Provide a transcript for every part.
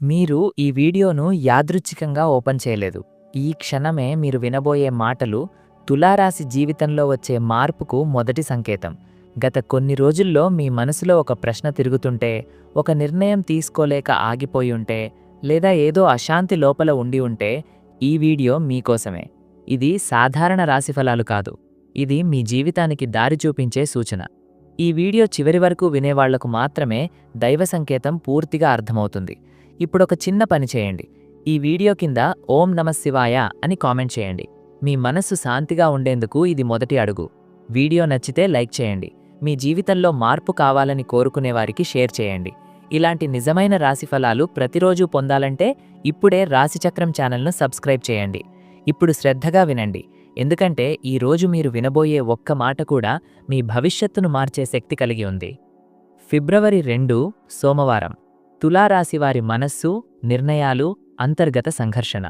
మీరు ఈ వీడియోను యాదృచ్ఛికంగా ఓపెన్ చేయలేదు. ఈ క్షణమే మీరు వినబోయే మాటలు తులారాశి జీవితంలో వచ్చే మార్పుకు మొదటి సంకేతం. గత కొన్ని రోజుల్లో మీ మనసులో ఒక ప్రశ్న తిరుగుతుంటే ఒక నిర్ణయం తీసుకోలేక ఆగిపోయి ఉంటే లేదా ఏదో అశాంతి లోపల ఉండి ఉంటే ఈ వీడియో మీకోసమే ఇది సాధారణ రాశిఫలాలు కాదు. ఇది మీ జీవితానికి దారి చూపించే సూచన. ఈ వీడియో చివరి వరకు వినేవాళ్ళకు మాత్రమే దైవ సంకేతం పూర్తిగా అర్థమవుతుంది. ఇప్పుడొక చిన్న పని చేయండి. ఈ వీడియో కింద ఓం నమశివాయ అని కామెంట్ చేయండి. మీ మనస్సు శాంతిగా ఉండేందుకు ఇది మొదటి అడుగు. వీడియో నచ్చితే లైక్ చేయండి. మీ జీవితంలో మార్పు కావాలని కోరుకునే వారికి షేర్ చేయండి. ఇలాంటి నిజమైన రాశిఫలాలు ప్రతిరోజు పొందాలంటే ఇప్పుడే రాశిచక్రం ఛానల్ను సబ్స్క్రైబ్ చేయండి. ఇప్పుడు శ్రద్ధగా వినండి. ఎందుకంటే ఈ రోజు మీరు వినబోయే ఒక్క మాట కూడా మీ భవిష్యత్తును మార్చే శక్తి కలిగి ఉంది. ఫిబ్రవరి రెండు సోమవారం. తులారాశివారి మనస్సు నిర్ణయాలు అంతర్గత సంఘర్షణ.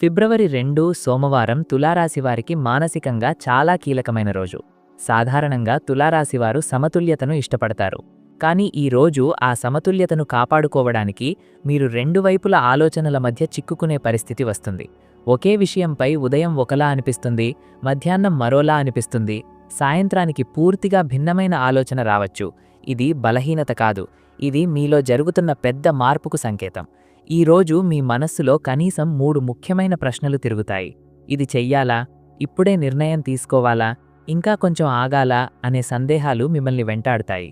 ఫిబ్రవరి రెండు సోమవారం తులారాశివారికి మానసికంగా చాలా కీలకమైన రోజు. సాధారణంగా తులారాశివారు సమతుల్యతను ఇష్టపడతారు. కానీ ఈ రోజు ఆ సమతుల్యతను కాపాడుకోవడానికి మీరు రెండు వైపుల ఆలోచనల మధ్య చిక్కుకునే పరిస్థితి వస్తుంది. ఒకే విషయంపై ఉదయం ఒకలా అనిపిస్తుంది మధ్యాహ్నం మరోలా అనిపిస్తుంది సాయంత్రానికి పూర్తిగా భిన్నమైన ఆలోచన రావచ్చు. ఇది బలహీనత కాదు ఇది మీలో జరుగుతున్న పెద్ద మార్పుకు సంకేతం. ఈ రోజు మీ మనస్సులో కనీసం మూడు ముఖ్యమైన ప్రశ్నలు తిరుగుతాయి. ఇది చెయ్యాలా? ఇప్పుడే నిర్ణయం తీసుకోవాలా? ఇంకా కొంచెం ఆగాలా? అనే సందేహాలు మిమ్మల్ని వెంటాడుతాయి.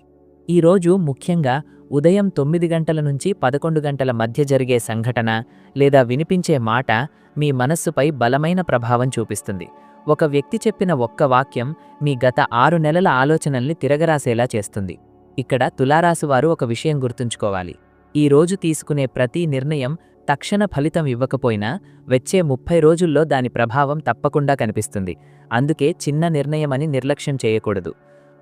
ఈ రోజు ముఖ్యంగా ఉదయం తొమ్మిది గంటల నుంచి పదకొండు గంటల మధ్య జరిగే సంఘటన లేదా వినిపించే మాట మీ మనస్సుపై బలమైన ప్రభావం చూపిస్తుంది. ఒక వ్యక్తి చెప్పిన ఒక్క వాక్యం మీ గత ఆరు నెలల ఆలోచనల్ని తిరగరాసేలా చేస్తుంది. ఇక్కడ తులారాశివారు ఒక విషయం గుర్తుంచుకోవాలి. ఈ రోజు తీసుకునే ప్రతి నిర్ణయం తక్షణ ఫలితం ఇవ్వకపోయినా వచ్చే ముప్పై రోజుల్లో దాని ప్రభావం తప్పకుండా కనిపిస్తుంది. అందుకే చిన్న నిర్ణయమని నిర్లక్ష్యం చేయకూడదు.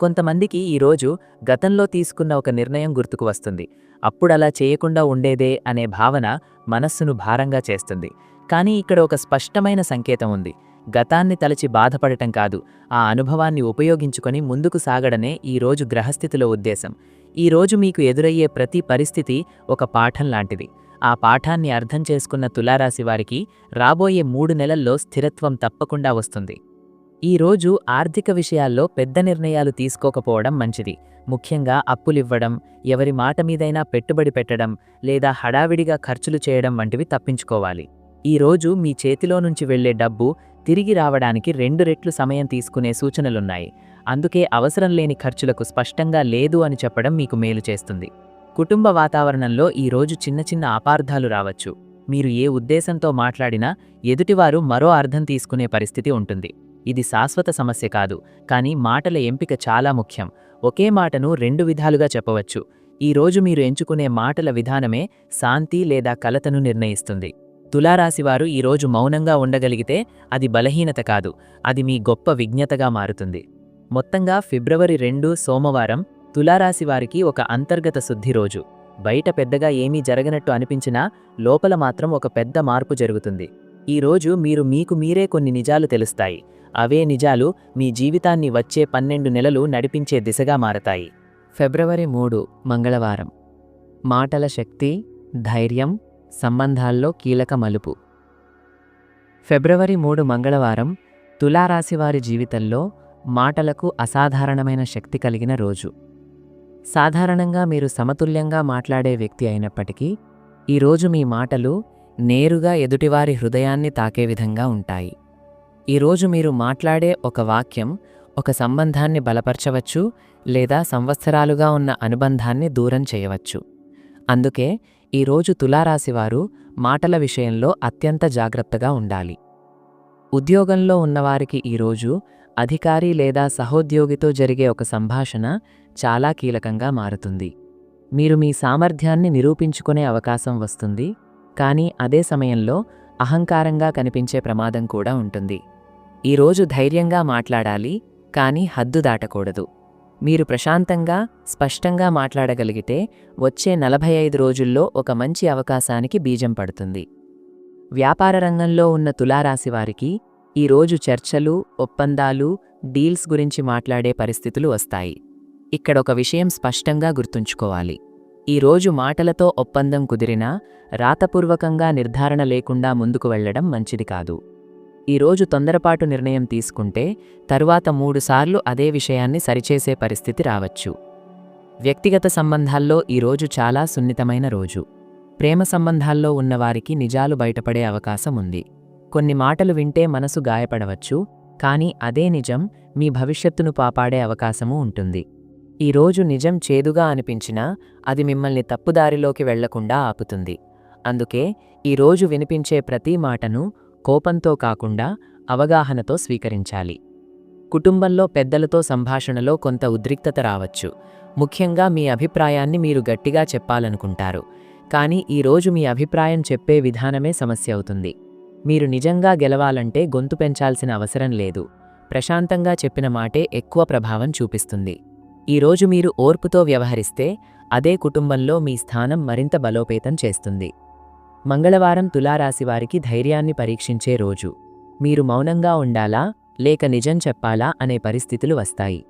కొంతమందికి ఈరోజు గతంలో తీసుకున్న ఒక నిర్ణయం గుర్తుకు వస్తుంది. అప్పుడలా చేయకుండా ఉండేదే అనే భావన మనస్సును భారంగా చేస్తుంది. కానీ ఇక్కడ ఒక స్పష్టమైన సంకేతం ఉంది. గతాన్ని తలచి బాధపడటం కాదు ఆ అనుభవాన్ని ఉపయోగించుకొని ముందుకు సాగడనే ఈరోజు గ్రహస్థితిలో ఉద్దేశం. ఈరోజు మీకు ఎదురయ్యే ప్రతి పరిస్థితి ఒక పాఠం లాంటిది. ఆ పాఠాన్ని అర్థం చేసుకున్న తులారాశి వారికి రాబోయే మూడు నెలల్లో స్థిరత్వం తప్పకుండా వస్తుంది. ఈ రోజు ఆర్థిక విషయాల్లో పెద్ద నిర్ణయాలు తీసుకోకపోవడం మంచిది. ముఖ్యంగా అప్పులివ్వడం ఎవరి మాట మీదైనా పెట్టుబడి పెట్టడం లేదా హడావిడిగా ఖర్చులు చేయడం వంటివి తప్పించుకోవాలి. ఈ రోజు మీ చేతిలో నుంచి వెళ్ళే డబ్బు తిరిగి రావడానికి రెండు రెట్లు సమయం తీసుకునే సూచనలున్నాయి. అందుకే అవసరం లేని ఖర్చులకు స్పష్టంగా లేదు అని చెప్పడం మీకు మేలు చేస్తుంది. కుటుంబ వాతావరణంలో ఈ రోజు చిన్న చిన్న అపార్థాలు రావచ్చు. మీరు ఏ ఉద్దేశంతో మాట్లాడినా ఎదుటివారు మరో అర్థం తీసుకునే పరిస్థితి ఉంటుంది. ఇది శాశ్వత సమస్య కాదు కానీ మాటల ఎంపిక చాలా ముఖ్యం. ఒకే మాటను రెండు విధాలుగా చెప్పవచ్చు. ఈరోజు మీరు ఎంచుకునే మాటల విధానమే శాంతి లేదా కలతను నిర్ణయిస్తుంది. తులారాశివారు ఈరోజు మౌనంగా ఉండగలిగితే అది బలహీనత కాదు అది మీ గొప్ప విజ్ఞతగా మారుతుంది. మొత్తంగా ఫిబ్రవరి రెండు సోమవారం తులారాశివారికి ఒక అంతర్గత శుద్ధి రోజు. బయట పెద్దగా ఏమీ జరగనట్టు అనిపించినా లోపల మాత్రం ఒక పెద్ద మార్పు జరుగుతుంది. ఈ రోజు మీరు మీకు మీరే కొన్ని నిజాలు తెలుస్తాయి. అవే నిజాలు మీ జీవితాన్ని వచ్చే పన్నెండు నెలలు నడిపించే దిశగా మారతాయి. ఫిబ్రవరి మూడు మంగళవారం మాటల శక్తి ధైర్యం సంబంధాల్లో కీలక మలుపు. ఫిబ్రవరి మూడు మంగళవారం తులారాశివారి జీవితంలో మాటలకు అసాధారణమైన శక్తి కలిగిన రోజు. సాధారణంగా మీరు సమతుల్యంగా మాట్లాడే వ్యక్తి అయినప్పటికీ ఈరోజు మీ మాటలు నేరుగా ఎదుటివారి హృదయాన్ని తాకే విధంగా ఉంటాయి. ఈరోజు మీరు మాట్లాడే ఒక వాక్యం ఒక సంబంధాన్ని బలపరచవచ్చు లేదా సంవత్సరాలుగా ఉన్న అనుబంధాన్ని దూరం చేయవచ్చు. అందుకే ఈరోజు తులారాశివారు మాటల విషయంలో అత్యంత జాగ్రత్తగా ఉండాలి. ఉద్యోగంలో ఉన్నవారికి ఈరోజు అధికారి లేదా సహోద్యోగితో జరిగే ఒక సంభాషణ చాలా కీలకంగా మారుతుంది. మీరు మీ సామర్థ్యాన్ని నిరూపించుకునే అవకాశం వస్తుంది కానీ అదే సమయంలో అహంకారంగా కనిపించే ప్రమాదం కూడా ఉంటుంది. ఈరోజు ధైర్యంగా మాట్లాడాలి కానీ హద్దు దాటకూడదు. మీరు ప్రశాంతంగా స్పష్టంగా మాట్లాడగలిగితే వచ్చే నలభై ఐదు రోజుల్లో ఒక మంచి అవకాశానికి బీజం పడుతుంది. వ్యాపార రంగంలో ఉన్న తులారాశివారికి ఈరోజు చర్చలు ఒప్పందాలు డీల్స్ గురించి మాట్లాడే పరిస్థితులు వస్తాయి. ఇక్కడ ఒక విషయం స్పష్టంగా గుర్తుంచుకోవాలి. ఈరోజు మాటలతో ఒప్పందం కుదిరినా రాతపూర్వకంగా నిర్ధారణ లేకుండా ముందుకు వెళ్ళడం మంచిది కాదు. ఈరోజు తొందరపాటు నిర్ణయం తీసుకుంటే తరువాత మూడుసార్లు అదే విషయాన్ని సరిచేసే పరిస్థితి రావచ్చు. వ్యక్తిగత సంబంధాల్లో ఈరోజు చాలా సున్నితమైన రోజు. ప్రేమ సంబంధాల్లో ఉన్నవారికి నిజాలు బయటపడే అవకాశం ఉంది. కొన్ని మాటలు వింటే మనసు గాయపడవచ్చు కానీ అదే నిజం మీ భవిష్యత్తును పాపాడే అవకాశమూ ఉంటుంది. ఈరోజు నిజం చేదుగా అనిపించినా అది మిమ్మల్ని తప్పుదారిలోకి వెళ్ళకుండా ఆపుతుంది. అందుకే ఈరోజు వినిపించే ప్రతి మాటను కోపంతో కాకుండా అవగాహనతో స్వీకరించాలి. కుటుంబంలో పెద్దలతో సంభాషణలో కొంత ఉద్రిక్తత రావచ్చు. ముఖ్యంగా మీ అభిప్రాయాన్ని మీరు గట్టిగా చెప్పాలనుకుంటారు. కానీ ఈరోజు మీ అభిప్రాయం చెప్పే విధానమే సమస్య అవుతుంది. మీరు నిజంగా గెలవాలంటే గొంతు పెంచాల్సిన అవసరం లేదు. ప్రశాంతంగా చెప్పిన మాటే ఎక్కువ ప్రభావం చూపిస్తుంది. ఈరోజు మీరు ఓర్పుతో వ్యవహరిస్తే అదే కుటుంబంలో మీ స్థానం మరింత బలోపేతం చేస్తుంది. మంగళవారం తులారాశివారికి ధైర్యాన్ని పరీక్షించే రోజు. మీరు మౌనంగా ఉండాలా? లేక నిజం చెప్పాలా? అనే పరిస్థితులు వస్తాయి.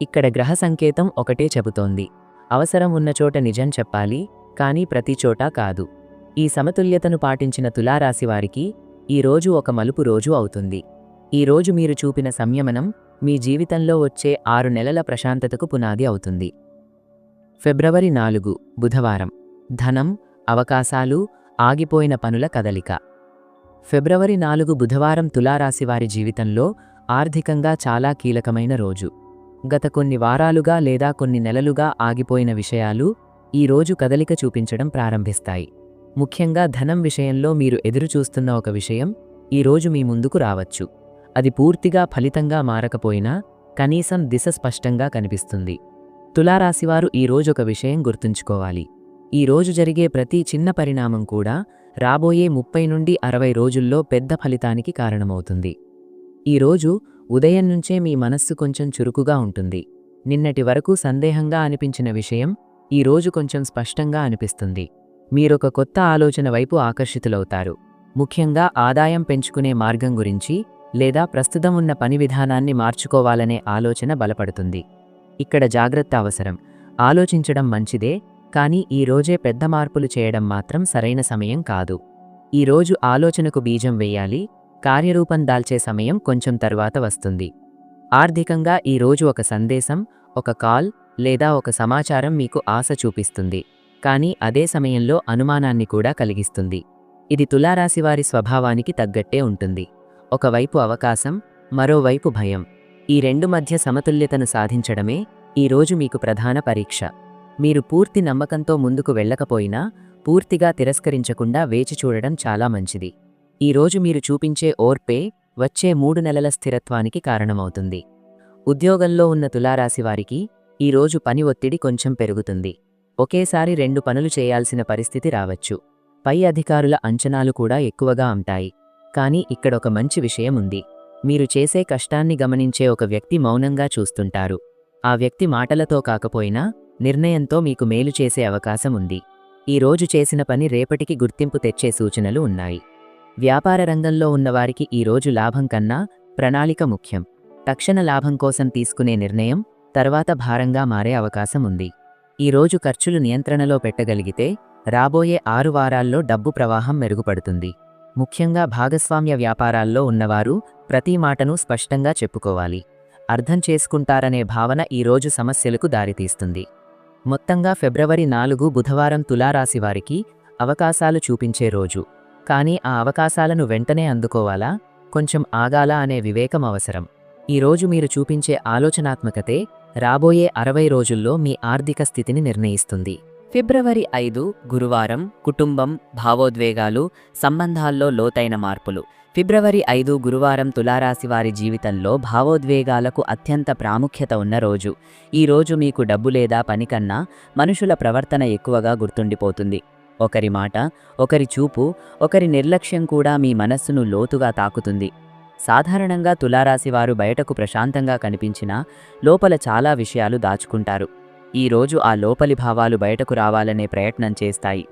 ఇక్కడ గ్రహ సంకేతం ఒకటే చెబుతోంది. అవసరం ఉన్న చోట నిజం చెప్పాలి కానీ ప్రతి చోటా కాదు. ఈ సమతుల్యతను పాటించిన తులారాశివారికి ఈ రోజు ఒక మలుపు రోజు అవుతుంది. ఈ రోజు మీరు చూపిన సంయమనం మీ జీవితంలో వచ్చే ఆరు నెలల ప్రశాంతతకు పునాది అవుతుంది. ఫిబ్రవరి నాలుగు బుధవారం. ధనం అవకాశాలు ఆగిపోయిన పనుల కదలిక. ఫిబ్రవరి నాలుగు బుధవారం తులారాశివారి జీవితంలో ఆర్థికంగా చాలా కీలకమైన రోజు. గత కొన్ని వారాలుగా లేదా కొన్ని నెలలుగా ఆగిపోయిన విషయాలు ఈ రోజు కదలిక చూపించడం ప్రారంభిస్తాయి. ముఖ్యంగా ధనం విషయంలో మీరు ఎదురుచూస్తున్న ఒక విషయం ఈ రోజు మీ ముందుకు రావచ్చు. అది పూర్తిగా ఫలితంగా మారకపోయినా కనీసం దిశ స్పష్టంగా కనిపిస్తుంది. తులారాశివారు ఈ రోజు ఒక విషయం గుర్తుంచుకోవాలి. ఈ రోజు జరిగే ప్రతి చిన్న పరిణామం కూడా రాబోయే ముప్పై నుండి అరవై రోజుల్లో పెద్ద ఫలితానికి కారణమవుతుంది. ఈరోజు ఉదయం నుంచే మీ మనస్సు కొంచెం చురుకుగా ఉంటుంది. నిన్నటి వరకు సందేహంగా అనిపించిన విషయం ఈ రోజు కొంచెం స్పష్టంగా అనిపిస్తుంది. మీరొక కొత్త ఆలోచన వైపు ఆకర్షితులవుతారు. ముఖ్యంగా ఆదాయం పెంచుకునే మార్గం గురించి లేదా ప్రస్తుతం ఉన్న పని విధానాన్ని మార్చుకోవాలనే ఆలోచన బలపడుతుంది. ఇక్కడ జాగ్రత్త అవసరం. ఆలోచించడం మంచిదే కానీ ఈ రోజే పెద్ద మార్పులు చేయడం మాత్రం సరైన సమయం కాదు. ఈ రోజు ఆలోచనకు బీజం వేయాలి కార్యరూపం దాల్చే సమయం కొంచెం తరువాత వస్తుంది. ఆర్థికంగా ఈ రోజు ఒక సందేశం ఒక కాల్ లేదా ఒక సమాచారం మీకు ఆశ చూపిస్తుంది. కానీ అదే సమయంలో అనుమానాన్ని కూడా కలిగిస్తుంది. ఇది తులారాశివారి స్వభావానికి తగ్గట్టే ఉంటుంది. ఒకవైపు అవకాశం మరోవైపు భయం. ఈ రెండు మధ్య సమతుల్యతను సాధించడమే ఈ రోజు మీకు ప్రధాన పరీక్ష. మీరు పూర్తి నమ్మకంతో ముందుకు వెళ్ళకపోయినా పూర్తిగా తిరస్కరించకుండా వేచి చూడడం చాలా మంచిది. ఈ రోజు మీరు చూపించే ఓర్పే వచ్చే మూడు నెలల స్థిరత్వానికి కారణమవుతుంది. ఉద్యోగంలో ఉన్న తులారాశివారికి ఈ రోజు పని ఒత్తిడి కొంచెం పెరుగుతుంది. ఒకేసారి రెండు పనులు చేయాల్సిన పరిస్థితి రావచ్చు. పై అధికారుల అంచనాలు కూడా ఎక్కువగా ఉంటాయి. కానీ ఇక్కడొక మంచి విషయం ఉంది. మీరు చేసే కష్టాన్ని గమనించే ఒక వ్యక్తి మౌనంగా చూస్తుంటారు. ఆ వ్యక్తి మాటలతో కాకపోయినా నిర్ణయంతో మీకు మేలు చేసే అవకాశం ఉంది. ఈ రోజు చేసిన పని రేపటికి గుర్తింపు తెచ్చే సూచనలు ఉన్నాయి. వ్యాపార రంగంలో ఉన్నవారికి ఈ రోజు లాభం కన్నా ప్రణాళిక ముఖ్యం. తక్షణ లాభం కోసం తీసుకునే నిర్ణయం తర్వాత భారంగా మారే అవకాశం ఉంది. ఈ రోజు ఖర్చులు నియంత్రణలో పెట్టగలిగితే రాబోయే ఆరు వారాల్లో డబ్బు ప్రవాహం మెరుగుపడుతుంది. ముఖ్యంగా భాగస్వామ్య వ్యాపారాల్లో ఉన్నవారు ప్రతి మాటను స్పష్టంగా చెప్పుకోవాలి. అర్థం చేసుకుంటారనే భావన ఈ రోజు సమస్యలకు దారితీస్తుంది. మొత్తంగా ఫిబ్రవరి నాలుగు బుధవారం తులారాశివారికి అవకాశాలు చూపించే రోజు. కానీ ఆ అవకాశాలను వెంటనే అందుకోవాలా? కొంచెం ఆగాలా అనే వివేకం అవసరం. ఈ రోజు మీరు చూపించే ఆలోచనాత్మకతే రాబోయే అరవై రోజుల్లో మీ ఆర్థిక స్థితిని నిర్ణయిస్తుంది. ఫిబ్రవరి ఐదు గురువారం కుటుంబం భావోద్వేగాలు సంబంధాల్లో లోతైన మార్పులు. ఫిబ్రవరి ఐదు గురువారం తులారాశి వారి జీవితంలో భావోద్వేగాలకు అత్యంత ప్రాముఖ్యత ఉన్న రోజు. ఈ రోజు మీకు డబ్బు లేదా పని కన్నా మనుషుల ప్రవర్తన ఎక్కువగా గుర్తుండిపోతుంది. ఒకరి మాట ఒకరి చూపు ఒకరి నిర్లక్ష్యం కూడా మీ మనస్సును లోతుగా తాకుతుంది. సాధారణంగా తులారాశి వారు బయటకు ప్రశాంతంగా కనిపించినా లోపల చాలా విషయాలు దాచుకుంటారు. ఈ రోజు ఆ లోపలి భావాలు బయటకు రావాలనే ప్రయత్నం చేస్తాయి.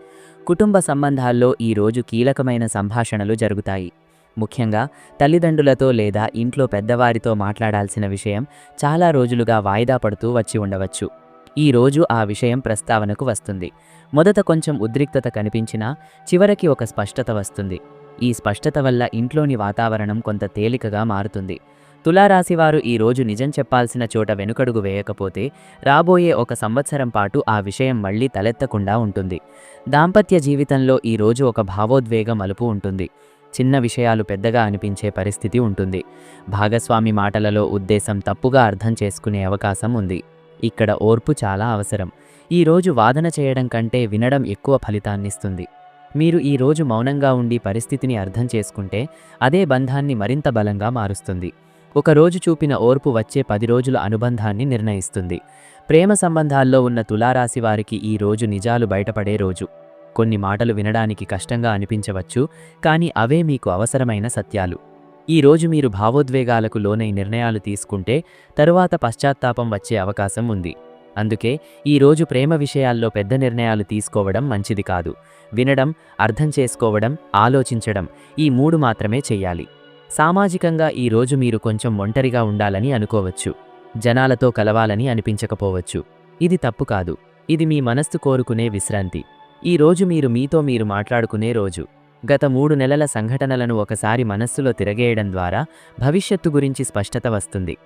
కుటుంబ సంబంధాల్లో ఈ రోజు కీలకమైన సంభాషణలు జరుగుతాయి. ముఖ్యంగా తల్లిదండ్రులతో లేదా ఇంట్లో పెద్దవారితో మాట్లాడాల్సిన విషయం చాలా రోజులుగా వాయిదా పడుతూ వచ్చి ఉండవచ్చు. ఈ రోజు ఆ విషయం ప్రస్తావనకు వస్తుంది. మొదట కొంచెం ఉద్రిక్తత కనిపించినా చివరికి ఒక స్పష్టత వస్తుంది. ఈ స్పష్టత వల్ల ఇంట్లోని వాతావరణం కొంత తేలికగా మారుతుంది. తులారాశివారు ఈ రోజు నిజం చెప్పాల్సిన చోట వెనుకడుగు వేయకపోతే రాబోయే ఒక సంవత్సరం పాటు ఆ విషయం మళ్ళీ తలెత్తకుండా ఉంటుంది. దాంపత్య జీవితంలో ఈ రోజు ఒక భావోద్వేగ మలుపు ఉంటుంది. చిన్న విషయాలు పెద్దగా అనిపించే పరిస్థితి ఉంటుంది. భాగస్వామి మాటలలో ఉద్దేశం తప్పుగా అర్థం చేసుకునే అవకాశం ఉంది. ఇక్కడ ఓర్పు చాలా అవసరం. ఈ రోజు వాదన చేయడం కంటే వినడం ఎక్కువ ఫలితాన్నిస్తుంది. మీరు ఈ రోజు మౌనంగా ఉండి పరిస్థితిని అర్థం చేసుకుంటే అదే బంధాన్ని మరింత బలంగా మారుస్తుంది. ఒక రోజు చూపిన ఓర్పు వచ్చే పది రోజుల అనుబంధాన్ని నిర్ణయిస్తుంది. ప్రేమ సంబంధాల్లో ఉన్న తులారాశి వారికి ఈ రోజు నిజాలు బయటపడే రోజు. కొన్ని మాటలు వినడానికి కష్టంగా అనిపించవచ్చు కానీ అవే మీకు అవసరమైన సత్యాలు. ఈ రోజు మీరు భావోద్వేగాలకు లోనై నిర్ణయాలు తీసుకుంటే తరువాత పశ్చాత్తాపం వచ్చే అవకాశం ఉంది. అందుకే ఈ రోజు ప్రేమ విషయాల్లో పెద్ద నిర్ణయాలు తీసుకోవడం మంచిది కాదు. వినడం అర్థం చేసుకోవడం ఆలోచించడం ఈ మూడు మాత్రమే చెయ్యాలి. సామాజికంగా ఈ రోజు మీరు కొంచెం ఒంటరిగా ఉండాలని అనుకోవచ్చు. జనాలతో కలవాలని అనిపించకపోవచ్చు. ఇది తప్పు కాదు. ఇది మీ మనస్సు కోరుకునే విశ్రాంతి. ఈ రోజు మీరు మీతో మీరు మాట్లాడుకునే రోజు. గత మూడు నెలల సంఘటనలను ఒకసారి మనస్సులో తిరగేయడం ద్వారా భవిష్యత్తు గురించి స్పష్టత వస్తుంది.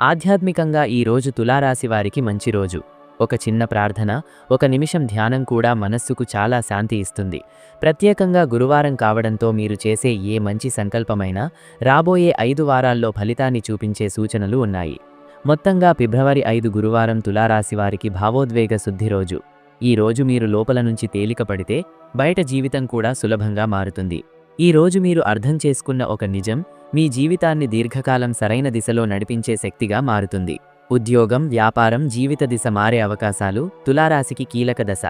ఆధ్యాత్మికంగా ఈ రోజు తులారాశి వారికి మంచి రోజు. ఒక చిన్న ప్రార్థన ఒక నిమిషం ధ్యానం కూడా మనస్సుకు చాలా శాంతి ఇస్తుంది. ప్రత్యేకంగా గురువారం కావడంతో మీరు చేసే ఏ మంచి సంకల్పమైనా రాబోయే ఐదు వారాల్లో ఫలితాన్ని చూపించే సూచనలు ఉన్నాయి. మొత్తంగా ఫిబ్రవరి ఐదు గురువారం తులారాశి వారికి భావోద్వేగ శుద్ధి రోజు. ఈ రోజు మీరు లోపల నుంచి తేలికపడితే బయట జీవితం కూడా సులభంగా మారుతుంది. ఈ రోజు మీరు అర్థం చేసుకున్న ఒక నిజం మీ జీవితాన్ని దీర్ఘకాలం సరైన దిశలో నడిపించే శక్తిగా మారుతుంది. ఉద్యోగం వ్యాపారం జీవిత దిశ మారే అవకాశాలు తులారాశికి కీలక దశ.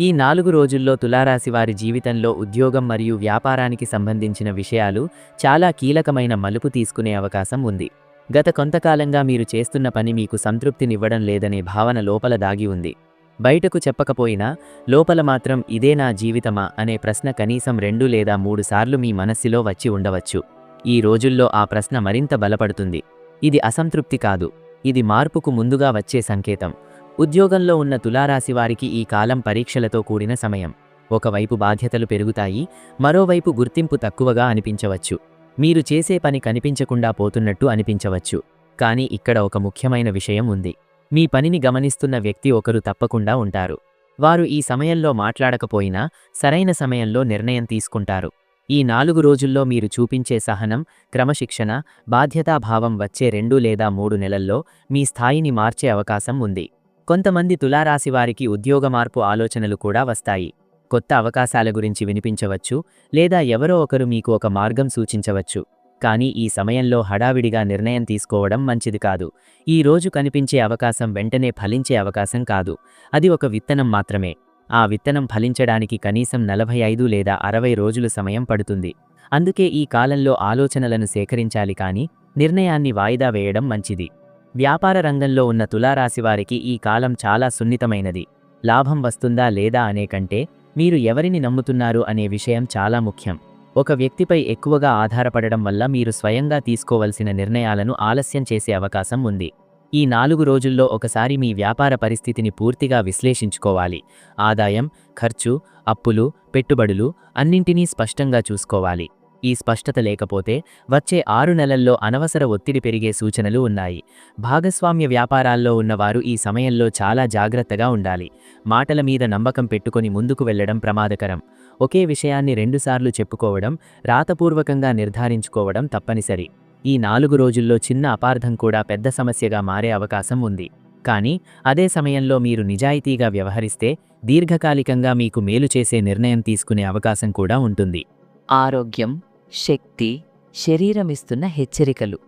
ఈ నాలుగు రోజుల్లో తులారాశి వారి జీవితంలో ఉద్యోగం మరియు వ్యాపారానికి సంబంధించిన విషయాలు చాలా కీలకమైన మలుపు తీసుకునే అవకాశం ఉంది. గత కొంతకాలంగా మీరు చేస్తున్న పని మీకు సంతృప్తినివ్వడం లేదనే భావన లోపల దాగి ఉంది. బయటకు చెప్పకపోయినా లోపల మాత్రం ఇదే నా జీవితమా అనే ప్రశ్న కనీసం రెండు లేదా మూడు సార్లు మీ మనస్సులో వచ్చి ఉండవచ్చు. ఈ రోజుల్లో ఆ ప్రశ్న మరింత బలపడుతుంది. ఇది అసంతృప్తి కాదు. ఇది మార్పుకు ముందుగా వచ్చే సంకేతం. ఉద్యోగంలో ఉన్న తులారాశి వారికి ఈ కాలం పరీక్షలతో కూడిన సమయం. ఒకవైపు బాధ్యతలు పెరుగుతాయి మరోవైపు గుర్తింపు తక్కువగా అనిపించవచ్చు. మీరు చేసే పని కనిపించకుండా పోతున్నట్టు అనిపించవచ్చు. కానీ ఇక్కడ ఒక ముఖ్యమైన విషయం ఉంది. మీ పనిని గమనిస్తున్న వ్యక్తి ఒకరు తప్పకుండా ఉంటారు. వారు ఈ సమయంలో మాట్లాడకపోయినా సరైన సమయంలో నిర్ణయం తీసుకుంటారు. ఈ నాలుగు రోజుల్లో మీరు చూపించే సహనం క్రమశిక్షణ బాధ్యతాభావం వచ్చే రెండు లేదా మూడు నెలల్లో మీ స్థాయిని మార్చే అవకాశం ఉంది. కొంతమంది తులారాశి వారికి ఉద్యోగ మార్పు ఆలోచనలు కూడా వస్తాయి. కొత్త అవకాశాల గురించి వినిపించవచ్చు లేదా ఎవరో ఒకరు మీకు ఒక మార్గం సూచించవచ్చు. కానీ ఈ సమయంలో హడావిడిగా నిర్ణయం తీసుకోవడం మంచిది కాదు. ఈ రోజు కనిపించే అవకాశం వెంటనే ఫలించే అవకాశం కాదు. అది ఒక విత్తనం మాత్రమే. ఆ విత్తనం ఫలించడానికి కనీసం నలభై ఐదు లేదా అరవై రోజులు సమయం పడుతుంది. అందుకే ఈ కాలంలో ఆలోచనలను సేకరించాలి కానీ నిర్ణయాన్ని వాయిదా వేయడం మంచిది. వ్యాపార రంగంలో ఉన్న తులారాశివారికి ఈ కాలం చాలా సున్నితమైనది. లాభం వస్తుందా లేదా అనే కంటే మీరు ఎవరిని నమ్ముతున్నారు అనే విషయం చాలా ముఖ్యం. ఒక వ్యక్తిపై ఎక్కువగా ఆధారపడడం వల్ల మీరు స్వయంగా తీసుకోవలసిన నిర్ణయాలను ఆలస్యం చేసే అవకాశం ఉంది. ఈ నాలుగు రోజుల్లో ఒకసారి మీ వ్యాపార పరిస్థితిని పూర్తిగా విశ్లేషించుకోవాలి. ఆదాయం ఖర్చు అప్పులు పెట్టుబడులు అన్నింటినీ స్పష్టంగా చూసుకోవాలి. ఈ స్పష్టత లేకపోతే వచ్చే ఆరు నెలల్లో అనవసర ఒత్తిడి పెరిగే సూచనలు ఉన్నాయి. భాగస్వామ్య వ్యాపారాల్లో ఉన్నవారు ఈ సమయంలో చాలా జాగ్రత్తగా ఉండాలి. మాటల మీద నమ్మకం పెట్టుకొని ముందుకు వెళ్ళడం ప్రమాదకరం. ఒకే విషయాన్ని రెండుసార్లు చెప్పుకోవడం రాతపూర్వకంగా నిర్ధారించుకోవడం తప్పనిసరి. ఈ నాలుగు రోజుల్లో చిన్న అపార్థం కూడా పెద్ద సమస్యగా మారే అవకాశం ఉంది. కానీ అదే సమయంలో మీరు నిజాయితీగా వ్యవహరిస్తే దీర్ఘకాలికంగా మీకు మేలు చేసే నిర్ణయం తీసుకునే అవకాశం కూడా ఉంటుంది. ఆరోగ్యం శక్తి శరీరం ఇస్తున్న హెచ్చరికలు.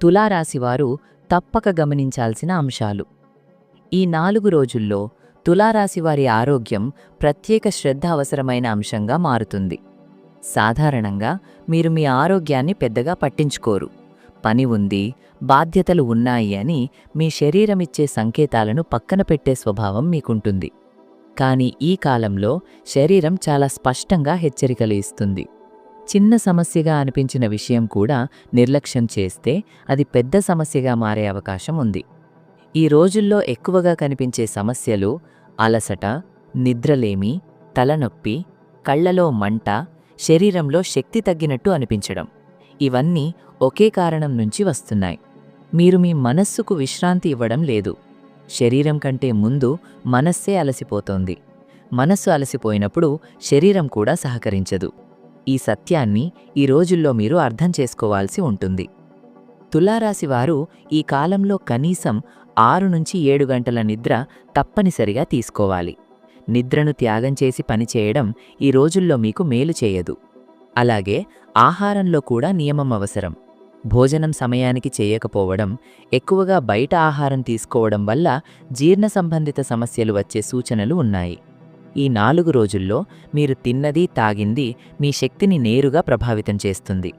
తులారాశివారు తప్పక గమనించాల్సిన అంశాలు. ఈ నాలుగు రోజుల్లో తులారాశి వారి ఆరోగ్యం ప్రత్యేక శ్రద్ధ అవసరమైన అంశంగా మారుతుంది. సాధారణంగా మీరు మీ ఆరోగ్యాన్ని పెద్దగా పట్టించుకోరు. పని ఉంది బాధ్యతలు ఉన్నాయి అని మీ శరీరమిచ్చే సంకేతాలను పక్కన పెట్టే స్వభావం మీకుంటుంది. కానీ ఈ కాలంలో శరీరం చాలా స్పష్టంగా హెచ్చరికలు ఇస్తుంది. చిన్న సమస్యగా అనిపించిన విషయం కూడా నిర్లక్ష్యం చేస్తే అది పెద్ద సమస్యగా మారే అవకాశం ఉంది. ఈ రోజుల్లో ఎక్కువగా కనిపించే సమస్యలు అలసట నిద్రలేమి తలనొప్పి కళ్ళలో మంట శరీరంలో శక్తి తగ్గినట్టు అనిపించడం. ఇవన్నీ ఒకే కారణం నుంచి వస్తున్నాయి. మీరు మీ మనస్సుకు విశ్రాంతి ఇవ్వడం లేదు. శరీరం కంటే ముందు మనస్సే అలసిపోతోంది. మనస్సు అలసిపోయినప్పుడు శరీరం కూడా సహకరించదు. ఈ సత్యాన్ని ఈ రోజుల్లో మీరు అర్థం చేసుకోవాల్సి ఉంటుంది. తులారాశివారు ఈ కాలంలో కనీసం ఆరు నుంచి ఏడు గంటల నిద్ర తప్పనిసరిగా తీసుకోవాలి. నిద్రను త్యాగం చేసి పనిచేయడం ఈ రోజుల్లో మీకు మేలు చేయదు. అలాగే ఆహారంలో కూడా నియమం అవసరం. భోజనం సమయానికి చేయకపోవడం ఎక్కువగా బయట ఆహారం తీసుకోవడం వల్ల జీర్ణ సంబంధిత సమస్యలు వచ్చే సూచనలు ఉన్నాయి. ఈ నాలుగు రోజుల్లో మీరు తిన్నది తాగింది మీ శక్తిని నేరుగా ప్రభావితం చేస్తుంది.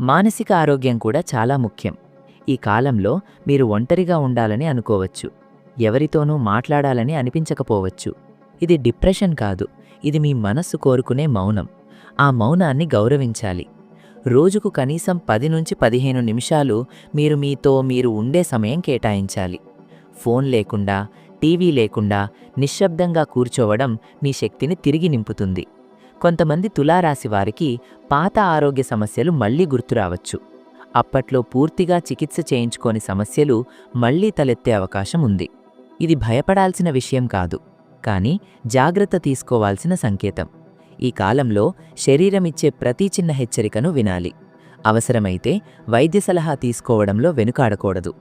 మానసిక ఆరోగ్యం కూడా చాలా ముఖ్యం. ఈ కాలంలో మీరు ఒంటరిగా ఉండాలని అనుకోవచ్చు. ఎవరితోనూ మాట్లాడాలని అనిపించకపోవచ్చు. ఇది డిప్రెషన్ కాదు. ఇది మీ మనస్సు కోరుకునే మౌనం. ఆ మౌనాన్ని గౌరవించాలి. రోజుకు కనీసం పది నుంచి పదిహేను నిమిషాలు మీరు మీతో మీరు ఉండే సమయం కేటాయించాలి. ఫోన్ లేకుండా టీవీ లేకుండా నిశ్శబ్దంగా కూర్చోవడం మీ శక్తిని తిరిగి నింపుతుంది. కొంతమంది తులారాశి వారికి పాత ఆరోగ్య సమస్యలు మళ్ళీ గుర్తురావచ్చు. అప్పట్లో పూర్తిగా చికిత్స చేయించుకోని సమస్యలు మళ్ళీ తలెత్తే అవకాశం ఉంది. ఇది భయపడాల్సిన విషయం కాదు కానీ జాగ్రత్త తీసుకోవాల్సిన సంకేతం. ఈ కాలంలో శరీరం ఇచ్చే ప్రతి చిన్న హెచ్చరికను వినాలి. అవసరమైతే వైద్య సలహా తీసుకోవడంలో వెనుకాడకూడదు.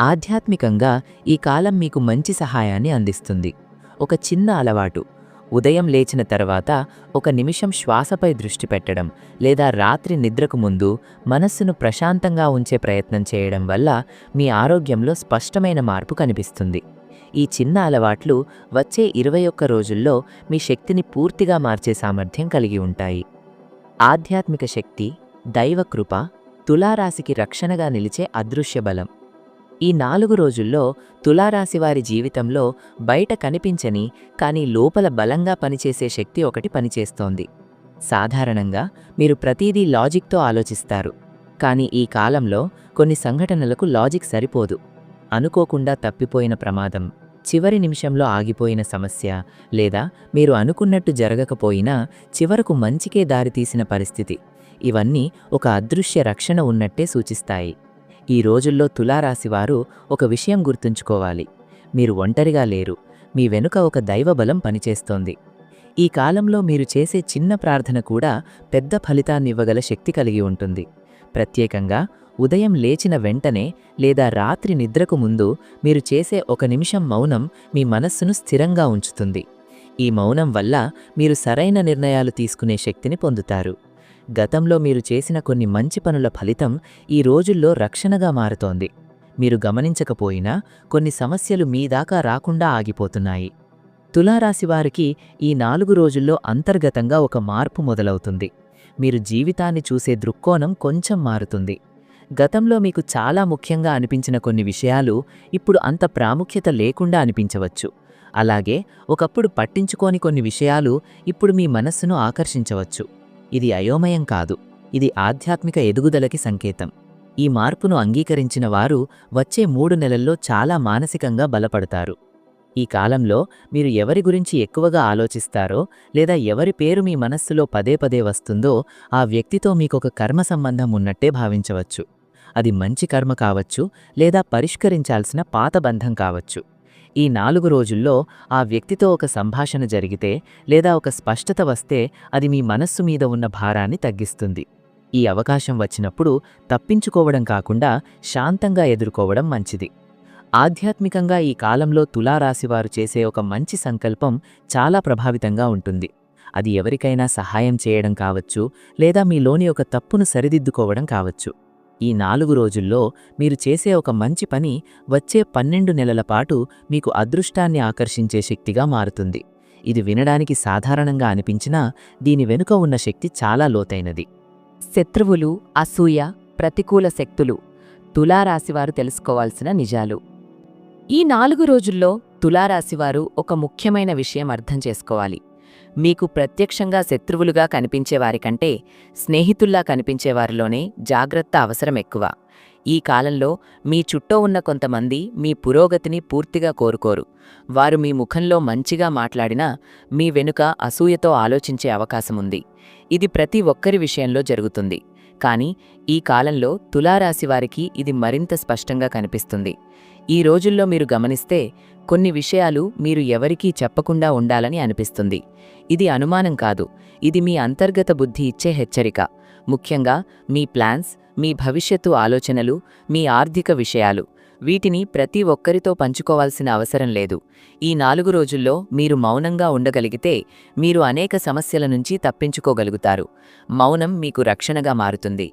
ఆధ్యాత్మికంగా ఈ కాలం మీకు మంచి సహాయాన్ని అందిస్తుంది. ఒక చిన్న అలవాటు ఉదయం లేచిన తర్వాత ఒక నిమిషం శ్వాసపై దృష్టి పెట్టడం లేదా రాత్రి నిద్రకు ముందు మనస్సును ప్రశాంతంగా ఉంచే ప్రయత్నం చేయడం వల్ల మీ ఆరోగ్యంలో స్పష్టమైన మార్పు కనిపిస్తుంది. ఈ చిన్న అలవాట్లు వచ్చే ఇరవై ఒక్క రోజుల్లో మీ శక్తిని పూర్తిగా మార్చే సామర్థ్యం కలిగి ఉంటాయి. ఆధ్యాత్మిక శక్తి దైవకృప తులారాశికి రక్షణగా నిలిచే అదృశ్య బలం. ఈ నాలుగు రోజుల్లో తులారాశివారి జీవితంలో బయట కనిపించని కానీ లోపల బలంగా పనిచేసే శక్తి ఒకటి పనిచేస్తోంది. సాధారణంగా మీరు ప్రతీదీ లాజిక్తో ఆలోచిస్తారు. కానీ ఈ కాలంలో కొన్ని సంఘటనలకు లాజిక్ సరిపోదు. అనుకోకుండా తప్పిపోయిన ప్రమాదం చివరి నిమిషంలో ఆగిపోయిన సమస్య లేదా మీరు అనుకున్నట్టు జరగకపోయినా చివరకు మంచికే దారితీసిన పరిస్థితి. ఇవన్నీ ఒక అదృశ్య రక్షణ ఉన్నట్టే సూచిస్తాయి. ఈ రోజుల్లో తులారాశివారు ఒక విషయం గుర్తుంచుకోవాలి. మీరు ఒంటరిగా లేరు. మీ వెనుక ఒక దైవబలం పనిచేస్తోంది. ఈ కాలంలో మీరు చేసే చిన్న ప్రార్థన కూడా పెద్ద ఫలితాన్నివ్వగల శక్తి కలిగి ఉంటుంది. ప్రత్యేకంగా ఉదయం లేచిన వెంటనే లేదా రాత్రి నిద్రకు ముందు మీరు చేసే ఒక నిమిషం మౌనం మీ మనస్సును స్థిరంగా ఉంచుతుంది. ఈ మౌనం వల్ల మీరు సరైన నిర్ణయాలు తీసుకునే శక్తిని పొందుతారు. గతంలో మీరు చేసిన కొన్ని మంచి పనుల ఫలితం ఈ రోజుల్లో రక్షణగా మారుతోంది. మీరు గమనించకపోయినా కొన్ని సమస్యలు మీ దాకా రాకుండా ఆగిపోతున్నాయి. తులారాశివారికి ఈ నాలుగు రోజుల్లో అంతర్గతంగా ఒక మార్పు మొదలవుతుంది. మీరు జీవితాన్ని చూసే దృక్కోణం కొంచెం మారుతుంది. గతంలో మీకు చాలా ముఖ్యంగా అనిపించిన కొన్ని విషయాలు ఇప్పుడు అంత ప్రాముఖ్యత లేకుండా అనిపించవచ్చు. అలాగే ఒకప్పుడు పట్టించుకోని కొన్ని విషయాలు ఇప్పుడు మీ మనస్సును ఆకర్షించవచ్చు. ఇది అయోమయం కాదు. ఇది ఆధ్యాత్మిక ఎదుగుదలకి సంకేతం. ఈ మార్పును అంగీకరించిన వారు వచ్చే మూడు నెలల్లో చాలా మానసికంగా బలపడతారు. ఈ కాలంలో మీరు ఎవరి గురించి ఎక్కువగా ఆలోచిస్తారో లేదా ఎవరి పేరు మీ మనస్సులో పదే పదే వస్తుందో ఆ వ్యక్తితో మీకొక కర్మ సంబంధం ఉన్నట్టే భావించవచ్చు. అది మంచి కర్మ కావచ్చు లేదా పరిష్కరించాల్సిన పాత బంధం కావచ్చు. ఈ నాలుగు రోజుల్లో ఆ వ్యక్తితో ఒక సంభాషణ జరిగితే లేదా ఒక స్పష్టత వస్తే అది మీ మనస్సు మీద ఉన్న భారాన్ని తగ్గిస్తుంది. ఈ అవకాశం వచ్చినప్పుడు తప్పించుకోవడం కాకుండా శాంతంగా ఎదుర్కోవడం మంచిది. ఆధ్యాత్మికంగా ఈ కాలంలో తులారాశివారు చేసే ఒక మంచి సంకల్పం చాలా ప్రభావితంగా ఉంటుంది. అది ఎవరికైనా సహాయం చేయడం కావచ్చు లేదా మీలోని ఒక తప్పును సరిదిద్దుకోవడం కావచ్చు. ఈ నాలుగు రోజుల్లో మీరు చేసే ఒక మంచి పని వచ్చే పన్నెండు నెలల పాటు మీకు అదృష్టాన్ని ఆకర్షించే శక్తిగా మారుతుంది. ఇది వినడానికి సాధారణంగా అనిపించినా దీని వెనుక ఉన్న శక్తి చాలా లోతైనది. శత్రువులు అసూయ ప్రతికూల శక్తులు తులారాశివారు తెలుసుకోవాల్సిన నిజాలు. ఈ నాలుగు రోజుల్లో తులారాశివారు ఒక ముఖ్యమైన విషయం అర్థం చేసుకోవాలి. మీకు ప్రత్యక్షంగా శత్రువులుగా కనిపించేవారికంటే స్నేహితుల్లా కనిపించేవారిలోనే జాగ్రత్త అవసరం ఎక్కువ. ఈ కాలంలో మీ చుట్టూ ఉన్న కొంతమంది మీ పురోగతిని పూర్తిగా కోరుకోరు. వారు మీ ముఖంలో మంచిగా మాట్లాడినా మీ వెనుక అసూయతో ఆలోచించే అవకాశముంది. ఇది ప్రతి ఒక్కరి విషయంలో జరుగుతుంది. కానీ ఈ కాలంలో తులారాశి వారికి ఇది మరింత స్పష్టంగా కనిపిస్తుంది. ఈ రోజుల్లో మీరు గమనిస్తే కొన్ని విషయాలు మీరు ఎవరికీ చెప్పకుండా ఉండాలని అనిపిస్తుంది. ఇది అనుమానం కాదు. ఇది మీ అంతర్గత బుద్ధి ఇచ్చే హెచ్చరిక. ముఖ్యంగా మీ ప్లాన్స్ మీ భవిష్యత్తు ఆలోచనలు మీ ఆర్థిక విషయాలు. వీటిని ప్రతి ఒక్కరితో పంచుకోవాల్సిన అవసరం లేదు. ఈ నాలుగు రోజుల్లో మీరు మౌనంగా ఉండగలిగితే మీరు అనేక సమస్యల నుంచి తప్పించుకోగలుగుతారు. మౌనం మీకు రక్షణగా మారుతుంది.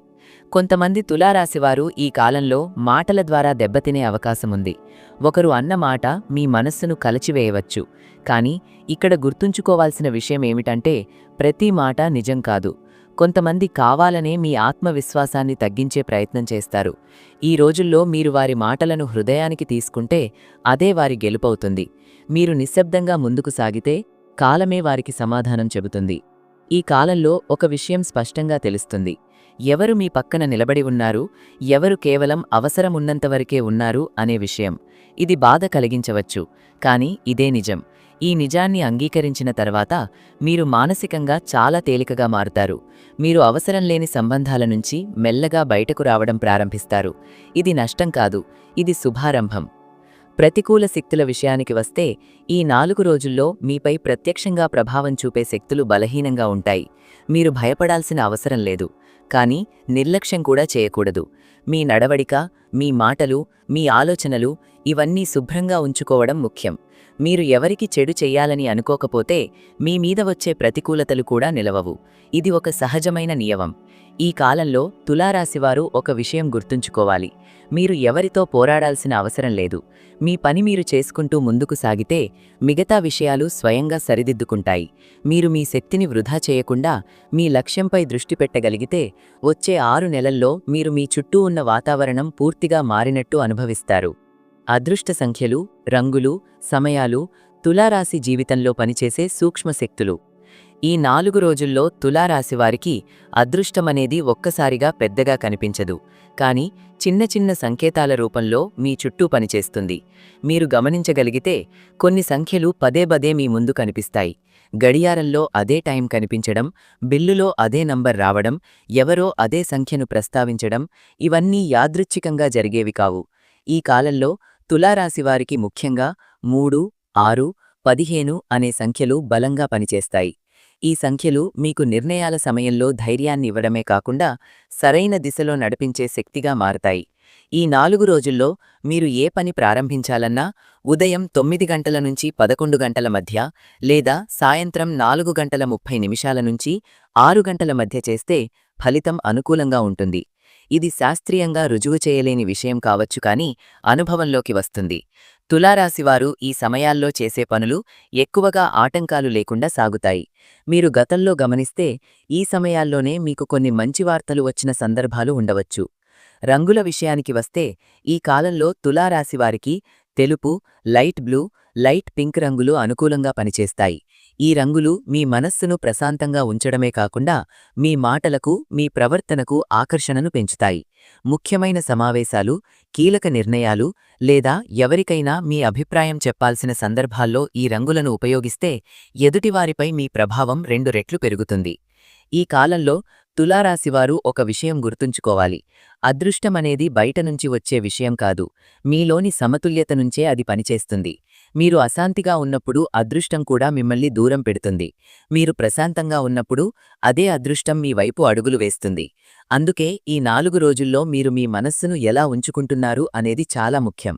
కొంతమంది తులారాశివారు ఈ కాలంలో మాటల ద్వారా దెబ్బతినే అవకాశముంది ఒకరు అన్న మాట మీ మనస్సును కలచివేయవచ్చు. కానీ ఇక్కడ గుర్తుంచుకోవాల్సిన విషయం ఏమిటంటే ప్రతి మాట నిజం కాదు. కొంతమంది కావాలనే మీ ఆత్మవిశ్వాసాన్ని తగ్గించే ప్రయత్నం చేస్తారు. ఈ రోజుల్లో మీరు వారి మాటలను హృదయానికి తీసుకుంటే అదే వారి గెలుపవుతుంది. మీరు నిశ్శబ్దంగా ముందుకు సాగితే కాలమే వారికి సమాధానం చెబుతుంది. ఈ కాలంలో ఒక విషయం స్పష్టంగా తెలుస్తుంది. ఎవరు మీ పక్కన నిలబడి ఉన్నారు? ఎవరు కేవలం అవసరమున్నంతవరకే ఉన్నారు? అనే విషయం. ఇది బాధ కలిగించవచ్చు. కానీ ఇదే నిజం. ఈ నిజాన్ని అంగీకరించిన తర్వాత మీరు మానసికంగా చాలా తేలికగా మారుతారు. మీరు అవసరం లేని సంబంధాల నుంచి మెల్లగా బయటకు రావడం ప్రారంభిస్తారు. ఇది నష్టం కాదు ఇది శుభారంభం. ప్రతికూల శక్తుల విషయానికి వస్తే ఈ నాలుగు రోజుల్లో మీపై ప్రత్యక్షంగా ప్రభావం చూపే శక్తులు బలహీనంగా ఉంటాయి. మీరు భయపడాల్సిన అవసరం లేదు కానీ నిర్లక్ష్యం కూడా చేయకూడదు. మీ నడవడిక మీ మాటలు మీ ఆలోచనలు ఇవన్నీ శుభ్రంగా ఉంచుకోవడం ముఖ్యం. మీరు ఎవరికి చెడు చెయ్యాలని అనుకోకపోతే మీ మీద వచ్చే ప్రతికూలతలు కూడా నిలవవు. ఇది ఒక సహజమైన నియమం. ఈ కాలంలో తులారాశివారు ఒక విషయం గుర్తుంచుకోవాలి. మీరు ఎవరితో పోరాడాల్సిన అవసరం లేదు. మీ పని మీరు చేసుకుంటూ ముందుకు సాగితే మిగతా విషయాలు స్వయంగా సరిదిద్దుకుంటాయి. మీరు మీ శక్తిని వృధా చేయకుండా మీ లక్ష్యంపై దృష్టి పెట్టగలిగితే వచ్చే ఆరు నెలల్లో మీరు మీ చుట్టూ ఉన్న వాతావరణం పూర్తిగా మారినట్టు అనుభవిస్తారు. అదృష్ట సంఖ్యలు రంగులు సమయాలు తులారాశి జీవితంలో పనిచేసే సూక్ష్మశక్తులు. ఈ నాలుగు రోజుల్లో తులారాశివారికి అదృష్టమనేది ఒక్కసారిగా పెద్దగా కనిపించదు. కాని చిన్న చిన్న సంకేతాల రూపంలో మీ చుట్టూ పనిచేస్తుంది. మీరు గమనించగలిగితే కొన్ని సంఖ్యలు పదే పదే మీ ముందు కనిపిస్తాయి. గడియారంలో అదే టైం కనిపించడం బిల్లులో అదే నంబర్ రావడం ఎవరో అదే సంఖ్యను ప్రస్తావించడం ఇవన్నీ యాదృచ్ఛికంగా జరిగేవి కావు. ఈ కాలంలో తులారాశివారికి ముఖ్యంగా మూడు ఆరు పదిహేను అనే సంఖ్యలు బలంగా పనిచేస్తాయి. ఈ సంఖ్యలు మీకు నిర్ణయాల సమయంలో ధైర్యాన్ని ఇవ్వడమే కాకుండా సరైన దిశలో నడిపించే శక్తిగా మారతాయి. ఈ నాలుగు రోజుల్లో మీరు ఏ పని ప్రారంభించాలన్నా ఉదయం తొమ్మిది గంటల నుంచి పదకొండు గంటల మధ్య లేదా సాయంత్రం నాలుగు గంటల ముప్పై నిమిషాల నుంచి ఆరు గంటల మధ్య చేస్తే ఫలితం అనుకూలంగా ఉంటుంది. ఇది శాస్త్రీయంగా రుజువు చేయలేని విషయం కావచ్చు కాని అనుభవంలోకి వస్తుంది. తులారాశివారు ఈ సమయాల్లో చేసే పనులు ఎక్కువగా ఆటంకాలు లేకుండా సాగుతాయి. మీరు గతంలో గమనిస్తే ఈ సమయాల్లోనే మీకు కొన్ని మంచి వార్తలు వచ్చిన సందర్భాలు ఉండవచ్చు. రంగుల విషయానికి వస్తే ఈ కాలంలో తులారాశివారికి తెలుపు లైట్ బ్లూ లైట్ పింక్ రంగులు అనుకూలంగా పనిచేస్తాయి. ఈ రంగులు మీ మనస్సును ప్రశాంతంగా ఉంచడమే కాకుండా మీ మాటలకు మీ ప్రవర్తనకు ఆకర్షణను పెంచుతాయి. ముఖ్యమైన సమావేశాలు కీలక నిర్ణయాలు లేదా ఎవరికైనా మీ అభిప్రాయం చెప్పాల్సిన సందర్భాల్లో ఈ రంగులను ఉపయోగిస్తే ఎదుటివారిపై మీ ప్రభావం రెండు రెట్లు పెరుగుతుంది. ఈ కాలంలో తులారాశివారు ఒక విషయం గుర్తుంచుకోవాలి. అదృష్టమనేది బయట నుంచి వచ్చే విషయం కాదు. మీలోని సమతుల్యత నుంచే అది పనిచేస్తుంది. మీరు అశాంతిగా ఉన్నప్పుడు అదృష్టం కూడా మిమ్మల్ని దూరం పెడుతుంది. మీరు ప్రశాంతంగా ఉన్నప్పుడు అదే అదృష్టం మీ వైపు అడుగులు వేస్తుంది. అందుకే ఈ నాలుగు రోజుల్లో మీరు మీ మనస్సును ఎలా ఉంచుకుంటున్నారు అనేది చాలా ముఖ్యం.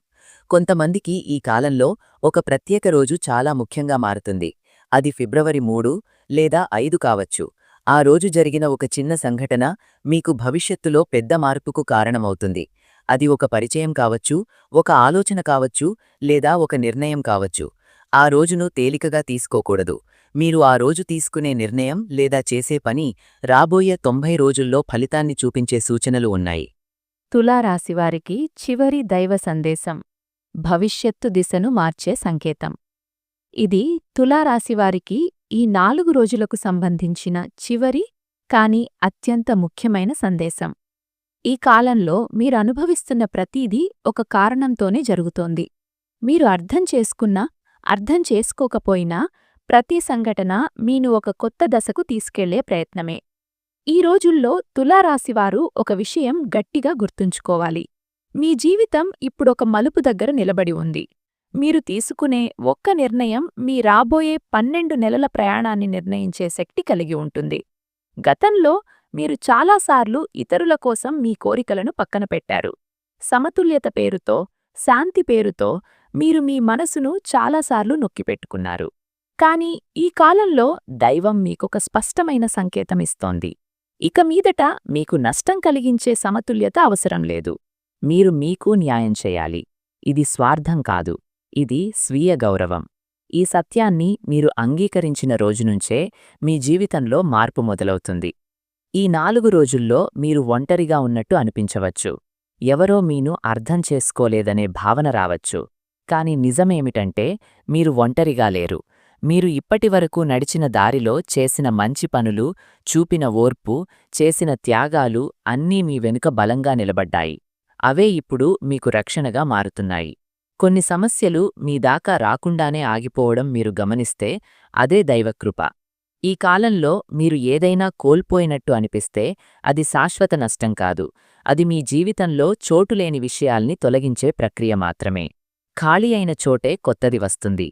కొంతమందికి ఈ కాలంలో ఒక ప్రత్యేక రోజు చాలా ముఖ్యంగా మారుతుంది. అది ఫిబ్రవరి మూడు లేదా ఐదు కావచ్చు. ఆ రోజు జరిగిన ఒక చిన్న సంఘటన మీకు భవిష్యత్తులో పెద్ద మార్పుకు కారణమవుతుంది. అది ఒక పరిచయం కావచ్చు ఒక ఆలోచన కావచ్చు లేదా ఒక నిర్ణయం కావచ్చు. ఆ రోజును తేలికగా తీసుకోకూడదు. మీరు ఆ రోజు తీసుకునే నిర్ణయం లేదా చేసే పని రాబోయే తొంభై రోజుల్లో ఫలితాన్ని చూపించే సూచనలు ఉన్నాయి. తులారాశివారికి చివరి దైవ సందేశం భవిష్యత్తు దిశను మార్చే సంకేతం. ఇది తులారాశివారికి ఈ నాలుగు రోజులకు సంబంధించిన చివరి కాని అత్యంత ముఖ్యమైన సందేశం. ఈ కాలంలో మీరు అనుభవిస్తున్న ప్రతీదీ ఒక కారణంతోనే జరుగుతోంది. మీరు అర్థం చేసుకున్నా అర్థం చేసుకోకపోయినా ప్రతి సంఘటన మీను ఒక కొత్త దశకు తీసుకెళ్ళే ప్రయత్నమే. ఈ రోజుల్లో తులారాశివారు ఒక విషయం గట్టిగా గుర్తుంచుకోవాలి. మీ జీవితం ఇప్పుడొక మలుపు దగ్గర నిలబడి ఉంది. మీరు తీసుకునే ఒక్క నిర్ణయం మీ రాబోయే పన్నెండు నెలల ప్రయాణాన్ని నిర్ణయించే శక్తి కలిగి ఉంటుంది. గతంలో మీరు చాలాసార్లు ఇతరుల కోసం మీ కోరికలను పక్కన పెట్టారు. సమతుల్యత పేరుతో శాంతి పేరుతో మీరు మీ మనసును చాలాసార్లు నొక్కిపెట్టుకున్నారు కాని ఈ కాలంలో దైవం మీకొక స్పష్టమైన సంకేతమిస్తోంది ఇక మీదట మీకు నష్టం కలిగించే సమతుల్యత అవసరం లేదు. మీరు మీకు న్యాయం చేయాలి. ఇది స్వార్థం కాదు. ఇది స్వీయ గౌరవం. ఈ సత్యాన్ని మీరు అంగీకరించిన రోజునుంచే మీ జీవితంలో మార్పు మొదలవుతుంది. ఈ నాలుగు రోజుల్లో మీరు ఒంటరిగా ఉన్నట్టు అనిపించవచ్చు. ఎవరో మీను అర్థం చేసుకోలేదనే భావన రావచ్చు. కాని నిజమేమిటంటే మీరు ఒంటరిగా లేరు. మీరు ఇప్పటివరకు నడిచిన దారిలో చేసిన మంచి పనులు చూపిన ఓర్పు చేసిన త్యాగాలు అన్నీ మీ వెనుక బలంగా నిలబడ్డాయి. అవే ఇప్పుడు మీకు రక్షణగా మారుతున్నాయి. కొన్ని సమస్యలు మీ దాకా రాకుండానే ఆగిపోవడం మీరు గమనిస్తే అదే దైవకృప. ఈ కాలంలో మీరు ఏదైనా కోల్పోయినట్టు అనిపిస్తే అది శాశ్వత నష్టం కాదు. అది మీ జీవితంలో చోటులేని విషయాల్ని తొలగించే ప్రక్రియ మాత్రమే. ఖాళీ అయిన చోటే కొత్తది వస్తుంది.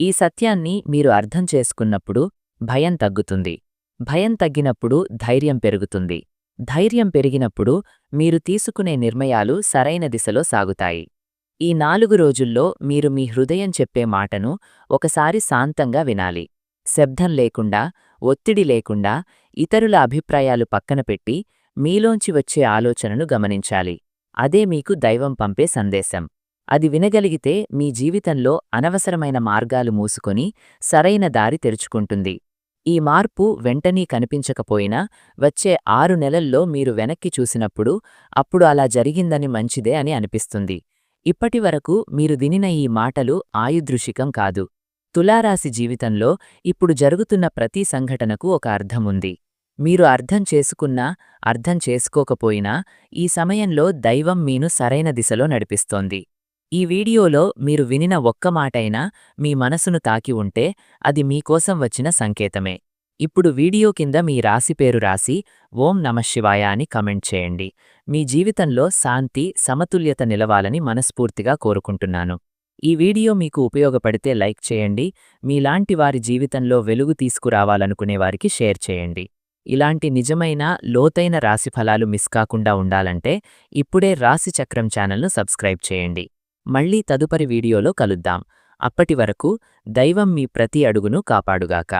ఈ సత్యాన్ని మీరు అర్థం చేసుకున్నప్పుడు భయం తగ్గుతుంది. భయం తగ్గినప్పుడు ధైర్యం పెరుగుతుంది. ధైర్యం పెరిగినప్పుడు మీరు తీసుకునే నిర్ణయాలు సరైన దిశలో సాగుతాయి. ఈ నాలుగు రోజుల్లో మీరు మీ హృదయం చెప్పే మాటను ఒకసారి శాంతంగా వినాలి. శబ్దం లేకుండా ఒత్తిడి లేకుండా ఇతరుల అభిప్రాయాలు పక్కన పెట్టి మీలోంచి వచ్చే ఆలోచనను గమనించాలి. అదే మీకు దైవం పంపే సందేశం. అది వినగలిగితే మీ జీవితంలో అనవసరమైన మార్గాలు మూసుకొని సరైన దారి తెరుచుకుంటుంది. ఈ మార్పు వెంటనే కనిపించకపోయినా వచ్చే ఆరు నెలల్లో మీరు వెనక్కి చూసినప్పుడు అప్పుడు అలా జరిగిందని మంచిదే అని అనిపిస్తుంది. ఇప్పటివరకు మీరు దినిన ఈ మాటలు ఆయుదృషికం కాదు. తులారాశి జీవితంలో ఇప్పుడు జరుగుతున్న ప్రతి సంఘటనకు ఒక అర్థముంది మీరు అర్థం చేసుకున్నా అర్థం చేసుకోకపోయినా ఈ సమయంలో దైవం మీను సరైన దిశలో నడిపిస్తోంది. ఈ వీడియోలో మీరు వినిన ఒక్క మాటైనా మీ మనసును తాకి ఉంటే అది మీకోసం వచ్చిన సంకేతమే. ఇప్పుడు వీడియో కింద మీ రాశి పేరు రాసి ఓం నమశివాయ అని కమెంట్ చేయండి. మీ జీవితంలో శాంతి సమతుల్యత నిలవాలని మనస్ఫూర్తిగా కోరుకుంటున్నాను. ఈ వీడియో మీకు ఉపయోగపడితే లైక్ చేయండి మీలాంటి వారి జీవితంలో వెలుగు తీసుకురావాలనుకునే వారికి షేర్ చేయండి. ఇలాంటి నిజమైన లోతైన రాశిఫలాలు మిస్ కాకుండా ఉండాలంటే ఇప్పుడే రాశి చక్రం ఛానల్ను సబ్స్క్రైబ్ చేయండి. మళ్ళీ తదుపరి వీడియోలో కలుద్దాం. అప్పటి వరకు దైవం మీ ప్రతి అడుగును కాపాడుగాక.